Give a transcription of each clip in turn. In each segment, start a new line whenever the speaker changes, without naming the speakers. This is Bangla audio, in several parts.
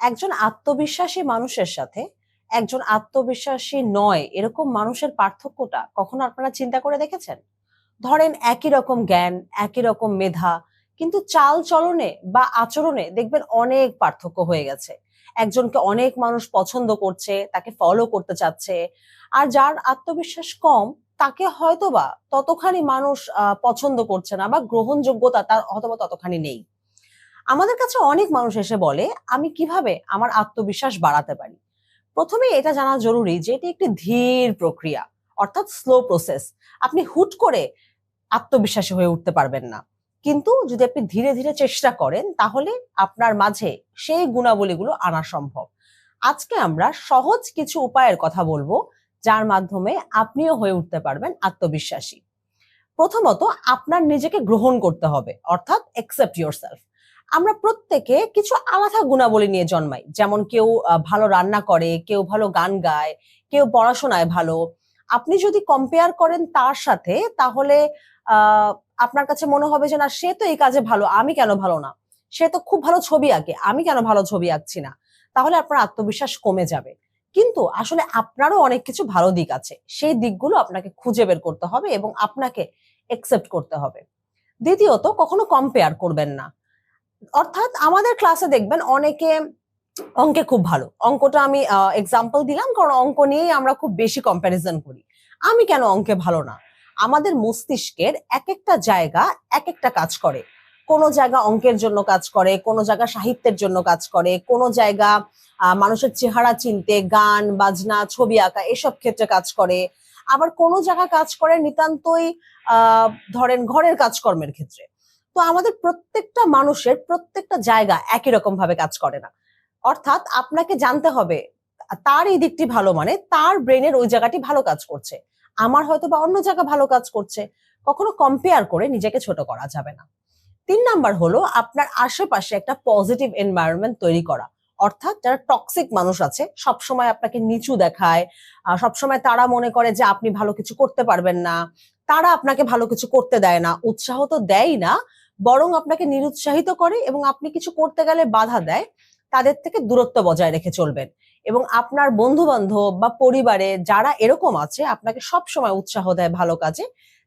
একজন আত্মবিশ্বাসী মানুষের সাথে, একজন আত্মবিশ্বাসী নয়, এরকম মানুষের পার্থক্যটা কখনো আপনারা চিন্তা করে দেখেছেন? ধরেন একই রকম জ্ঞান, একই রকম মেধা, কিন্তু চাল চলনে বা আচরণে দেখবেন অনেক পার্থক্য হয়ে গেছে। একজনকে অনেক মানুষ পছন্দ করছে, তাকে ফলো করতে চাচ্ছে, আর যার আত্মবিশ্বাস কম, তাকে হয়তোবা ততখানি মানুষ পছন্দ করছে না বা গ্রহণযোগ্যতা তার হয়তোবা ততখানি নেই। আমাদের কাছে অনেক মানুষ এসে বলে, আমি কীভাবে আমার আত্মবিশ্বাস বাড়াতে পারি? প্রথমে এটা জানা জরুরি যে এটি একটি ধীর প্রক্রিয়া, অর্থাৎ স্লো প্রসেস আপনি হুট করে আত্মবিশ্বাসী হয়ে উঠতে পারবেন না। কিন্তু যদি আপনি ধীরে ধীরে চেষ্টা করেন, তাহলে আপনার মাঝে সেই গুণাবলীগুলো আনা সম্ভব। আজকে আমরা সহজ কিছু উপায়ের কথা বলব, যার মাধ্যমে আপনিও হয়ে উঠতে পারবেন আত্মবিশ্বাসী। প্রথমত, আপনার নিজেকে গ্রহণ করতে হবে, অর্থাৎ একসেপ্ট ইয়োর সেলফ আমরা প্রত্যেকে কিছু আলাদা গুণাবলী নিয়ে জন্মাই। যেমন কেউ ভালো রান্না করে, কেউ ভালো গান গায়, কেউ পড়াশোনায় ভালো। আপনি যদি কম্পেয়ার করেন তার সাথে, তাহলে আপনার কাছে মনে হবে যে, না, সে তো এই কাজে ভালো, আমি কেন ভালো না? সে তো খুব ভালো ছবি আঁকে, আমি কেন ভালো ছবি আঁকছি না? তাহলে আপনার আত্মবিশ্বাস কমে যাবে। কিন্তু আসলে আপনারও অনেক কিছু ভালো দিক আছে। সেই দিকগুলো আপনাকে খুঁজে বের করতে হবে এবং আপনাকে একসেপ্ট করতে হবে। দ্বিতীয়ত, কখনো কম্পেয়ার করবেন না। অর্থাৎ আমাদের ক্লাসে দেখবেন অনেকে অঙ্কে খুব ভালো। অঙ্কটা আমি এক্সাম্পল দিলাম কারণ অঙ্ক নিয়েই আমরা খুব বেশি কম্প্যারিজন করি। আমি কেন অঙ্কে ভালো না? আমাদের মস্তিষ্কের এক একটা জায়গা এক একটা কাজ করে। কোনো জায়গা অঙ্কের জন্য কাজ করে, কোনো জায়গা সাহিত্যের জন্য কাজ করে, কোনো জায়গা মানুষের চেহারা চিনতে, গান, বাজনা, ছবি আঁকা এসব ক্ষেত্রে কাজ করে। আবার কোনো জায়গা কাজ করে নিতান্তই ধরেন ঘরের কাজকর্মের ক্ষেত্রে। তো আমাদের প্রত্যেকটা মানুষের প্রত্যেকটা জায়গা একই রকম ভাবে কাজ করে না। অর্থাৎ আপনাকে জানতে হবে, তার এই দিকটি ভালো মানে তার ব্রেনের ওই জায়গাটি ভালো কাজ করছে। আমার হয়তো বা অন্য জায়গা ভালো কাজ করছে। কখনো কম্পেয়ার করে নিজেকে ছোট করা যাবে না। তিন নাম্বার হলো আপনার আশেপাশে একটা পজিটিভ এনভায়রনমেন্ট তৈরি করা। অর্থাৎ যারা টক্সিক মানুষ আছে, সবসময় আপনাকে নিচু দেখায় সবসময় তারা মনে করে যে আপনি ভালো কিছু করতে পারবেন না। তারা আপনাকে ভালো কিছু করতে দেয় না। উৎসাহ তো দেয় না বরং আপনাকে নিরুৎসাহিত করে এবং আপনি কিছু করতে গেলে বাধা দেয়, তাদের থেকে দূরত্ব বজায় রেখে চলবেন। এবং আপনার বন্ধু বান্ধব বা পরিবারে যারা এরকম আছে, আপনাকে সব সময় উৎসাহ দেয় ভালো কাজে,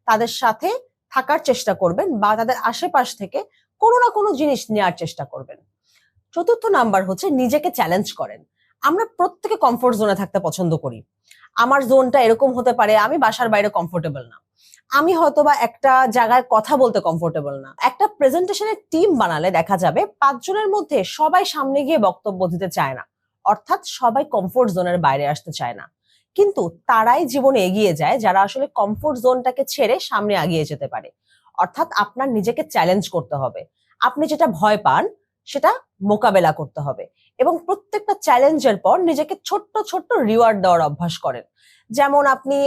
তাদের সাথে থাকার চেষ্টা করবেন বা তাদের আশেপাশ থেকে কোনো না কোনো জিনিস নেওয়ার চেষ্টা করবেন। চতুর্থ নাম্বার হচ্ছে নিজেকে চ্যালেঞ্জ করেন। আমরা প্রত্যেকে কমফোর্ট জোনে থাকতে পছন্দ করি। আমার জোনটা এরকম হতে পারে, আমি বাসার বাইরে কমফোর্টেবল না। আমি হয়তোবা একটা জায়গায় কথা বলতে কমফোর্টেবল না। একটা প্রেজেন্টেশনের টিম বানালে দেখা যাবে পাঁচজনের মধ্যে সবাই সামনে গিয়ে বক্তব্য দিতে চায় না। অর্থাৎ সবাই কমফোর্ট জোনের বাইরে আসতে চায় না। কিন্তু তারাই জীবনে এগিয়ে যায় যারা আসলে কমফোর্ট জোনটাকে ছেড়ে সামনে এগিয়ে যেতে পারে। অর্থাৎ আপনার নিজেকে চ্যালেঞ্জ করতে হবে। আপনি যেটা ভয় পান সেটা মোকাবেলা করতে হবে। এবং প্রত্যেকটা চ্যালেঞ্জের পর নিজেকে ছোট্ট ছোট্ট রিওয়ার্ড দেওয়ার অভ্যাস করেন। যেমন আপনি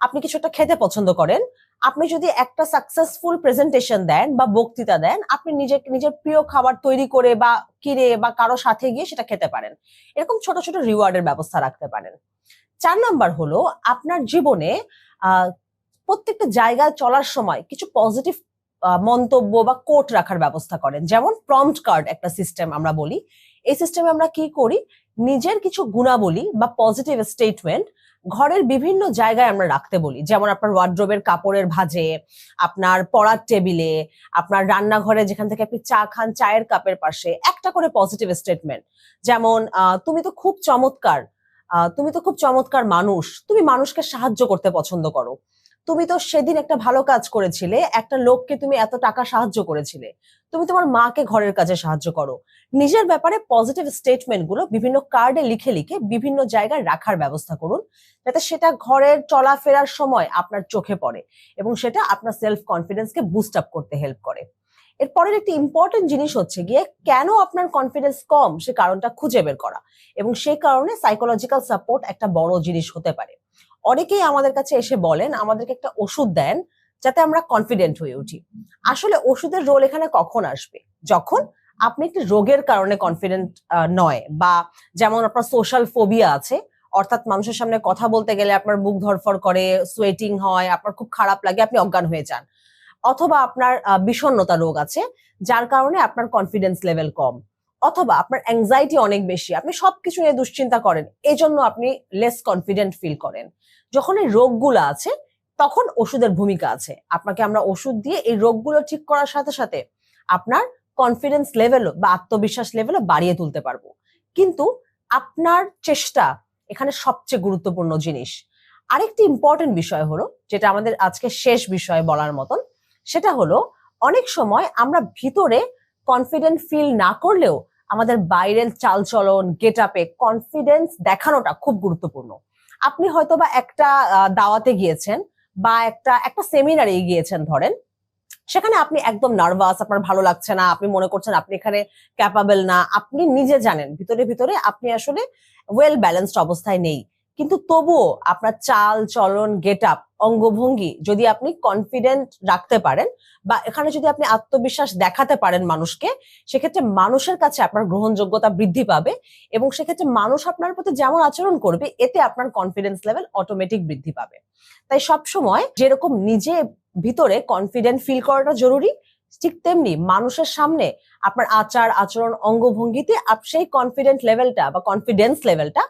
আপনি কিছু একটা খেতে পছন্দ করেন, আপনি যদি একটা সাকসেসফুল প্রেজেন্টেশন দেন বা বক্তৃতা দেন, আপনি নিজে নিজের প্রিয় খাবার তৈরি করে বা কিনে বা কারও সাথে গিয়ে সেটা খেতে পারেন। এরকম ছোট ছোট রিওয়ার্ডের ব্যবস্থা রাখতে পারেন। চার নাম্বার হলো, আপনার জীবনে প্রত্যেকটা জায়গায় চলার সময় কিছু পজিটিভ মন্তব্য বা কোট রাখার ব্যবস্থা করেন। যেমন প্রম্পট কার্ড একটা সিস্টেম আমরা বলি। এই সিস্টেমে আমরা কি করি? নিজের কিছু গুণাবলী বা পজিটিভ স্টেটমেন্ট ঘরের বিভিন্ন জায়গায় আমরা রাখতে বলি। যেমন আপনার ওয়ার্ড্রোবের কাপড়ের ভাঁজে, আপনার পড়ার টেবিলে আপনার রান্নাঘরে যেখান থেকে আপনি চা খান, চায়ের কাপের পাশে একটা করে পজিটিভ স্টেটমেন্ট যেমন তুমি তো খুব চমৎকার। তুমি তো খুব চমৎকার মানুষ। তুমি মানুষকে সাহায্য করতে পছন্দ করো। তুমি তো সেদিন একটা ভালো কাজ করেছিলে, একটা লোককে তুমি এত টাকা সাহায্য করেছিলে। তুমি তোমার মাকে ঘরের কাজে সাহায্য করো। নিজের ব্যাপারে পজিটিভ স্টেটমেন্টগুলো বিভিন্ন কার্ডে লিখে লিখে বিভিন্ন জায়গায় রাখার ব্যবস্থা করুন, যাতে সেটা ঘরের চলাফেরার সময় আপনার চোখে পড়ে এবং সেটা আপনার সেলফ কনফিডেন্সকে বুস্ট আপ করতে হেল্প করে। এরপরের একটি ইম্পর্টেন্ট জিনিস হচ্ছে গিয়ে কেন আপনার কনফিডেন্স কম? সে কারণটা খুঁজে বের করা। এবং সেই কারণে সাইকোলজিক্যাল সাপোর্ট একটা বড় জিনিস হতে পারে। অনেকেই আমাদের কাছে এসে বলেন, আমাদেরকে একটা ওষুধ দেন যাতে আমরা কনফিডেন্ট হয়ে উঠি। আসলে ওষুধের রোল এখানে কখন আসবে? যখন আপনি একটি রোগের কারণে কনফিডেন্ট নয় বা যেমন আপনার সোশ্যাল ফোবিয়া আছে, অর্থাৎ মানুষের সামনে কথা বলতে গেলে আপনার বুক ধরফর করে সোয়েটিং হয়, আপনার খুব খারাপ লাগে, আপনি অজ্ঞান হয়ে যান। অথবা আপনার বিষণ্ণতা রোগ আছে, যার কারণে আপনার কনফিডেন্স লেভেল কম, অথবা আপনার অ্যাংজাইটি অনেক বেশি, আপনি সবকিছু নিয়ে দুশ্চিন্তা করেন এই জন্য আপনি লেস কনফিডেন্ট ফিল করেন। যখন এই রোগগুলো আছে, তখন ওষুধের ভূমিকা আছে। আপনাকে আমরা ওষুধ দিয়ে এই রোগগুলো ঠিক করার সাথে সাথে আপনার কনফিডেন্স লেভেলও বা আত্মবিশ্বাস লেভেলও বাড়িয়ে তুলতে পারব। কিন্তু আপনার চেষ্টা এখানে সবচেয়ে গুরুত্বপূর্ণ জিনিস। আরেকটি ইম্পর্টেন্ট বিষয় হলো, যেটা আমাদের আজকে শেষ বিষয় বলার মতন সেটা হলো অনেক সময় আমরা ভিতরে কনফিডেন্ট ফিল না করলেও আমাদের বাইরের চালচলন গেট আপে কনফিডেন্স দেখানোটা খুব গুরুত্বপূর্ণ। আপনি হয়তোবা একটা দাওয়াতে গিয়েছেন বা একটা একটা সেমিনারে গিয়েছেন ধরেন, সেখানে আপনি একদম নার্ভাস আপনার ভালো লাগছে না, আপনি মনে করছেন আপনি এখানে ক্যাপাবেল না, আপনি নিজে জানেন, ভিতরে ভিতরে আপনি আসলে ওয়েল ব্যালেন্সড অবস্থায় নেই। কিন্তু তবুও আপনার চাল, চলন গেট আপ অঙ্গভঙ্গি যদি আপনি কনফিডেন্ট রাখতে পারেন বা এখানে যদি আপনি আত্মবিশ্বাস দেখাতে পারেন মানুষকে, সেক্ষেত্রে মানুষের কাছে আপনার গ্রহণযোগ্যতা বৃদ্ধি পাবে এবং সেক্ষেত্রে মানুষ আপনার প্রতি যেমন আচরণ করবে, এতে আপনার কনফিডেন্স লেভেল অটোমেটিক বৃদ্ধি পাবে। তাই সব সময় যেরকম নিজে ভিতরে কনফিডেন্ট ফিল করাটা জরুরি, ঠিক তেমনি মানুষের সামনে আপনার আচার, আচরণ, অঙ্গভঙ্গিতে আপ- সেই কনফিডেন্ট লেভেলটা বা কনফিডেন্স লেভেলটা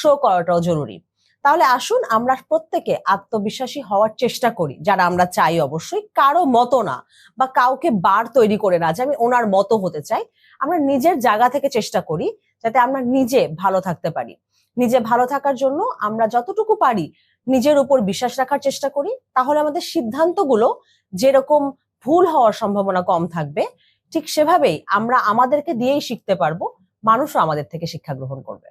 শো করাটাও জরুরি। তাহলে আসুন আমরা প্রত্যেকে আত্মবিশ্বাসী হওয়ার চেষ্টা করি, যারা আমরা চাই অবশ্যই। কারও মতো না বা কাউকে বার তৈরি করে না যে আমি ওনার মতো হতে চাই। আমরা নিজের জায়গা থেকে চেষ্টা করি যাতে আমরা নিজে ভালো থাকতে পারি। নিজে ভালো থাকার জন্য আমরা যতটুকু পারি নিজের উপর বিশ্বাস রাখার চেষ্টা করি। তাহলে আমাদের সিদ্ধান্তগুলো যেরকম ভুল হওয়ার সম্ভাবনা কম থাকবে, ঠিক সেভাবেই আমরা আমাদেরকে দিয়েই শিখতে পারব। মানুষও আমাদের থেকে শিক্ষা গ্রহণ করবে।